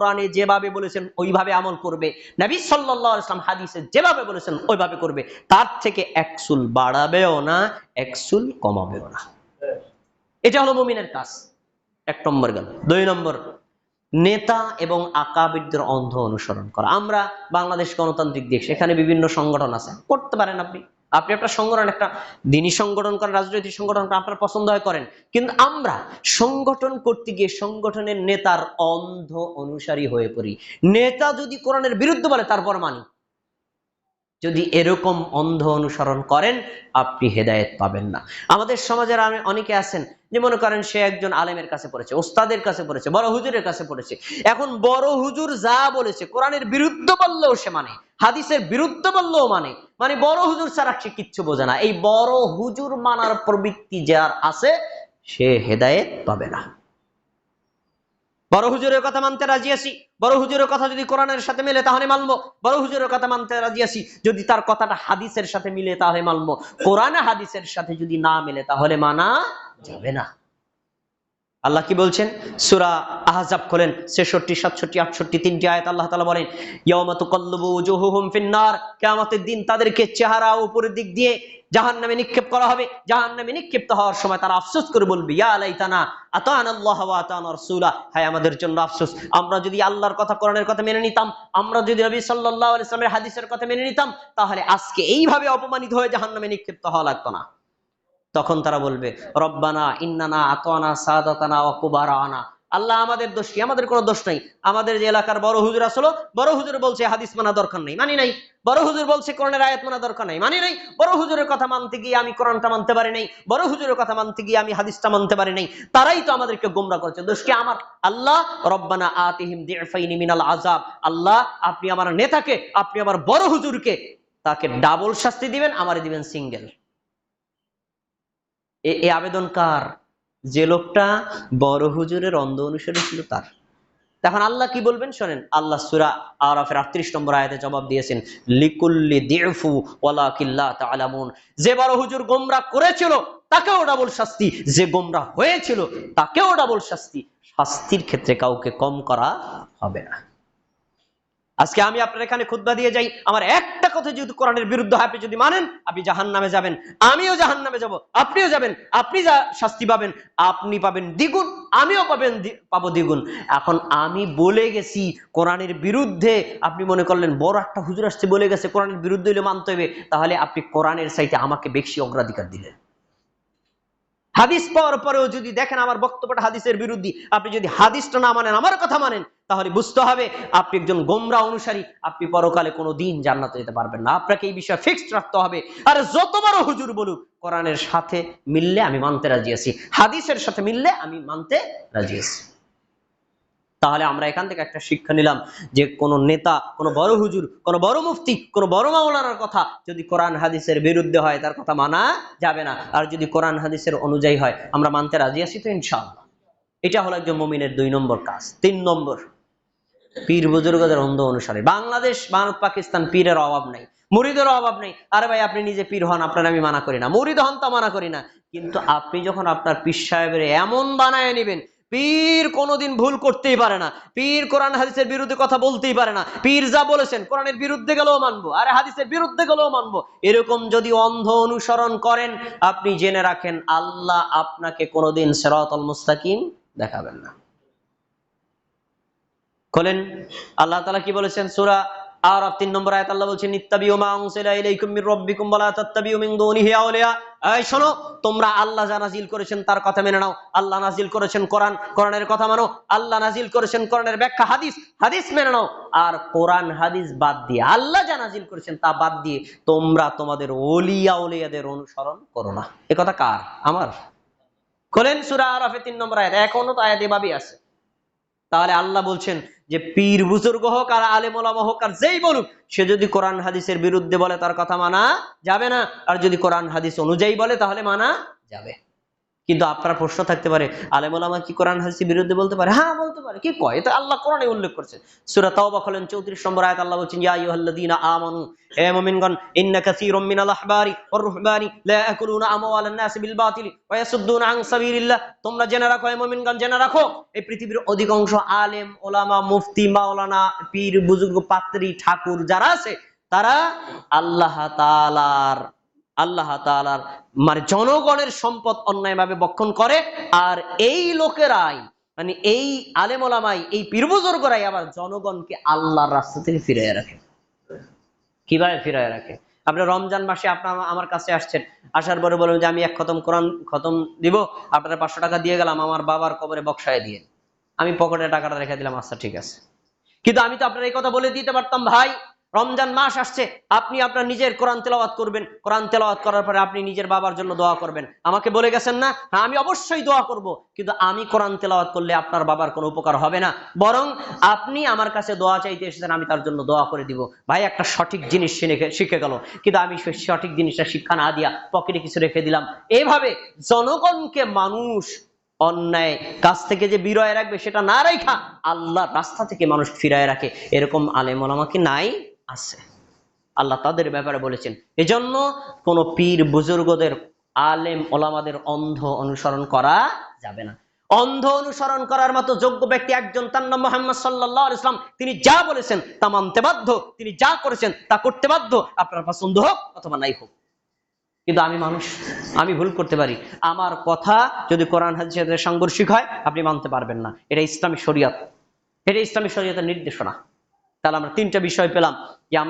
কোরআনে যেভাবে বলেছেন, ওইভাবে আমল করবে। নবী সাল্লাল্লাহু আলাইহি ওয়াসাল্লাম হাদিসে যেভাবে বলেছেন, ওইভাবে করবে। তার থেকে এক চুল বাড়াবেও না, এক চুল কমাবেও না। এটা হলো মুমিনের কাজ। এক নম্বর গেল। দুই নম্বর, নেতা এবং আকাবিদদের অন্ধ অনুসরণ করা। আমরা বাংলাদেশ গণতান্ত্রিক দেশ, এখানে বিভিন্ন সংগঠন আছে। করতে পারেন আপনি। আপনি একটা সংগঠন, একটা দিনী সংগঠন করেন, রাজনৈতিক সংগঠন করেন, আপনার পছন্দ হয় করেন। কিন্তু আমরা সংগঠন করতে গিয়ে সংগঠনের নেতার অন্ধ অনুসারী হয়ে পড়ি। নেতা যদি কোরআনের বিরুদ্ধে বলে, তারপর মানি। যদি এরকম অন্ধ অনুসরণ করেন, আপনি হেদায়েত পাবেন না। আমাদের সমাজের অনেকে আছেন, যে মনে করেন সে একজন আলেমের কাছে পড়েছে, ওস্তাদের কাছে পড়েছে, বড় হুজুরের কাছে পড়েছে। এখন বড় হুজুর যা বলেছে, কোরআনের বিরুদ্ধে বললেও সে মানে হাদিসের বিরুদ্ধে বললেও মানে। মানে বড় হুজুর ছাড়া সে কিচ্ছু বোঝে না। এই বড় হুজুর মানার প্রবৃত্তি যার আছে, সে হেদায়েত পাবে না। বড় হুজুরের কথা মানতে রাজি আছি। বড় হুজুরের কথা যদি কোরআনের সাথে মিলে, তাহলে মানবো। বড় হুজুরের কথা মানতে রাজি আছি। যদি তার কথাটা হাদিসের সাথে মিলে, তাহলে মানবো। কোরআনে হাদিসের সাথে যদি না মিলে, তাহলে মানা যাবে না। আল্লাহ কি বলছেন? সুরা আহজাব খোলেন, ছেষট্টি, সাতষট্টি, আটষট্টি, তিনটি আয়াত আল্লাহ তালা বলেন ইয়ামাতু কল্লবু জুহুহুম ফিন্নার কিয়ামতের দিন তাদেরকে চেহারা উপরের দিক দিয়ে জাহান নামে নিক্ষেপ করা হবে। জাহান নামে নিক্ষিপ্ত হওয়ার সময় তারা আফসোস করে বলবে, ইয়া লাইতানা আতান আমাদের জন্য আফসোস। আমরা যদি আল্লাহর কথা, কোরআনের কথা মেনে নিতাম, আমরা যদি নবী সাল্লাল্লাহু আলাইহি হাদিসের কথা মেনে নিতাম, তাহলে আজকে এইভাবে অপমানিত হয়ে জাহান নামে নিক্ষিপ্ত হওয়া লাগতো না। তখন তারা বলবে, রব্বানা ইন্নানা আতানা সাদাতানা ওয়া কুবারানা। আল্লাহ আমাদের দোষ আমাদের কোনো দোষ নাই। আমাদের যে এলাকার বড় হুজুর আসলো বড় হুজুর বলছে হাদিস মানা দরকার নেই। মানি নাই। বড় হুজুর বলছে কোরআনের আয়াত মানা দরকার নাই। মানি নাই। বড় হুজুরের কথা মানতে গিয়ে আমি কোরআনটা মানতে পারি নাই। বড় হুজুরের কথা মানতে গিয়ে আমি হাদিসটা মানতে পারি নাই। তারাই তো আমাদেরকে গোমরা করেছে। দোষ কি আমার? আল্লাহ, রব্বানা আতিহিম দিফাইনি মিনাল আযাব। আল্লাহ, আপনি আমার নেতাকে, আপনি আমার বড় হুজুরকে তাকে ডাবল শাস্তি দিবেন, আমারে দিবেন সিঙ্গেল এ আবেদন কার? যে লোকটা বড় হুজুরের অন্ধ অনুসারী ছিল তার। তখন আল্লাহ কি বলবেন? শোনেন, আল্লাহ সুরা আরাফের আটত্রিশ নম্বর আয়াতে জবাব দিয়েছেন, লিকুল্লি দিফু ওয়ালা কিল্লা তালামুন যে বড় হুজুর গোমরা করেছিল, তাকেও ডাবল শাস্তি। যে গোমরা হয়েছিল, তাকেও ডাবল শাস্তি। শাস্তির ক্ষেত্রে কাউকে কম করা হবে না। আজকে আমি আপনার এখানে খুদ্া দিয়ে যাই। আমার একটা কথা যদি কোরআনের বিরুদ্ধে আপনি যদি মানেন, আপনি জাহান নামে যাবেন। আমিও জাহান নামে যাব। আপনিও যাবেন। আপনি যা শাস্তি পাবেন, আপনি পাবেন দ্বিগুণ, আমিও পাবেন পাবো দ্বিগুণ। এখন আমি বলে গেছি, কোরআনের বিরুদ্ধে আপনি মনে করলেন, বড় একটা হুজুর আসছে বলে গেছে, কোরআনের বিরুদ্ধে হলে মানতে হবে তাহলে আপনি কোরআনের সাইতে আমাকে বেশি অগ্রাধিকার দিলেন। হাদিস পাওয়ার পরেও যদি দেখেন আমার বক্তব্যটা হাদিসের বিরুদ্ধে, আপনি যদি হাদিসটা না মানেন, আমার কথা মানেন, তাহলে বুঝতে হবে আপনি একজন গোমরা অনুসারী, আপনি পরকালে কোনো দিন জান্নাতে যেতে পারবেন না। আপনাকে এই বিষয়ে ফিক্সড রাখতে হবে। আর যত বড় হুজুর বলুক, কোরআনের সাথে মিললে আমি মানতে রাজি আছি, হাদিসের সাথে মিললে আমি মানতে রাজি আছি। তাহলে আমরা এখান থেকে একটা শিক্ষা নিলাম যে কোন নেতা, কোন বড় হুজুর, কোন বড় মুফতি, কোন বড় মাওলানার কথা যদি কোরআন হাদিসের বিরুদ্ধে হয় তার কথা মানা যাবে না। আর যদি কোরআন হাদিসের অনুযায়ী হয়, আমরা মানতে রাজি আছি তো ইনশাআল্লাহ। এটা হলো একজন মমিনের দুই নম্বর কাজ। তিন নম্বর, পীর বুজুর্গদের অন্ধ অনুসারে। বাংলাদেশ, ভারত, পাকিস্তান পীরের অভাব নাই। মুরিদের অভাব নেই। আরে ভাই, আপনি নিজে পীর হন, আপনার আমি মানা করি না। মুরিদ হন তা মানা করি না। কিন্তু আপনি যখন আপনার পীর সাহেবের এমন বানায় নেবেন পীর কোনোদিন ভুল করতেই পারে না। পীর কোরআন হাদিসের বিরুদ্ধে কথা বলতেই পারে না। পীর যা বলেছেন, কোরআনের বিরুদ্ধে গেলেও মানবো, আরে হাদিসের বিরুদ্ধে গেলেও মানবো। এরকম যদি অন্ধ অনুসরণ করেন, আপনি জেনে রাখেন, আল্লাহ আপনাকে কোনোদিন সেরাতল মুস্তাকিম দেখাবেন না। খোলেন আল্লাহ তালা কি বলেছেন? সুরা আর তিন নম্বর আয়াত আল্লাহ বলছেন মা ইলাইকুম মির এই শোনো, তোমরা আল্লাহ যা নাজিল করেছেন তার কথা মেনে নাও। আল্লাহ নাজিল করেছেন কোরআন, কোরআনের কথা মানো। আল্লাহ নাজিল করেছেন কোরআনের ব্যাখ্যা, হাদিস হাদিস মেনে নাও। আর কোরআন, হাদিস বাদ দিয়ে, আল্লাহ যা নাজিল করেছেন তা বাদ দিয়ে তোমরা তোমাদের ওলিয়া ওলিয়াদের অনুসরণ করো না। এ কথা কার? আমার? খোলেন সূরা আরাফে তিন নম্বর আয়াত এখনও তো আয়াত এভাবেই আছে। তাহলে আল্লাহ বলছেন যে পীর বুজুর্গ হোক আর আলেম ওলামা হোক আর যেই বলুক, সে যদি কোরআন হাদিসের বিরুদ্ধে বলে তার কথা মানা যাবে না, আর যদি কোরআন হাদিস অনুযায়ী বলে তাহলে মানা যাবে। কিন্তু আপনার প্রশ্ন থাকতে পারে আলেমুলামা কি কোরআন, হাদিসের বিরুদ্ধে বলতে পারে? হ্যাঁ বলতে পারে। কি কয়? এটা আল্লাহ কোরআনে উল্লেখ করছে। সূরা তাওবা খোলেন 34 নম্বর আয়াত, আল্লাহ বলছেন, ইয়া হে ইন্না আহবারি ওয়ার রুহবানি, লা নাস বিল বাতিল ওয়া আন সাবিলিল্লাহ। তোমরা জেনে রাখো হে জেনে রাখো। এই পৃথিবীর অধিকাংশ আলেম ওলামা, মুফতি, মাওলানা, পীর, বুজুর্গ, পাত্রী, ঠাকুর যারা আছে, তারা আল্লাহ তাআলার আল্লাহ তাআলার মানে জনগণের সম্পদ অন্যায়ভাবে বক্ষণ করে, আর এই লোকেরাই মানে এই আলেমোলামাই, এই পীরবুজুর্গরাই আবার জনগণকে আল্লাহর রাস্তা থেকে ফিরিয়ে রাখে। কীভাবে ফিরিয়ে রাখে? আপনি রমজান মাসে আপনার আমার কাছে আসছেন, আসার পরে বলবেন যে আমি এক খতম কোরআন খতম দিব, আপনারা পাঁচশো টাকা দিয়ে গেলাম, আমার বাবার কবরে বক্সায় দিয়ে। আমি পকেটে টাকাটা রেখে দিলাম আচ্ছা ঠিক আছে। কিন্তু আমি তো আপনার এই কথা বলে দিতে পারতাম, ভাই। রমজান মাস আসছে, আপনি আপনার নিজের কোরআন তেলাওয়াত করবেন। কোরআন তেলাওয়াত করার পরে আপনি নিজের বাবার জন্য দোয়া করবেন। আমাকে বলে গেছেন না হ্যাঁ আমি অবশ্যই দোয়া করব, কিন্তু আমি কোরআন তেলাওয়াত করলে আপনার বাবার কোনো উপকার হবে না। বরং আপনি আমার কাছে দোয়া চাইতে এসেছেন, আমি তার জন্য দোয়া করে দিব। ভাই, একটা সঠিক জিনিস শিখে গেল, কিন্তু আমি সঠিক জিনিসটা শিক্ষা না দিয়া পকেটে কিছু রেখে দিলাম। এভাবে জনগণকে মানুষ অন্যায়, কাছ থেকে যে বিরয় রাখবে সেটা না রেখা, আল্লাহ রাস্তা থেকে মানুষ ফিরায় রাখে। এরকম আলেম ওলামা কি নাই? আছে। আল্লাহ তাদের ব্যাপারে বলেছেন, এজন্য কোন পীর বুজুর্গদের, আলেম ওলামাদের অন্ধ অনুসরণ করা যাবে না। অন্ধ অনুসরণ করার মতো যোগ্য ব্যক্তি একজন, তার নাম মোহাম্মদ সাল্লাহ ইসলাম তিনি যা বলেছেন তা মানতে বাধ্য, তিনি যা করেছেন তা করতে বাধ্য, আপনার পছন্দ হোক অথবা নাই হোক। কিন্তু আমি মানুষ, আমি ভুল করতে পারি। আমার কথা যদি কোরআন হাদিসের সাংঘর্ষিক হয়, আপনি মানতে পারবেন না। এটা ইসলামী শরিয়ত। এটা ইসলামী শরীয়তের নির্দেশনা। তাহলে আমরা তিনটা বিষয় পেলাম যে আমরা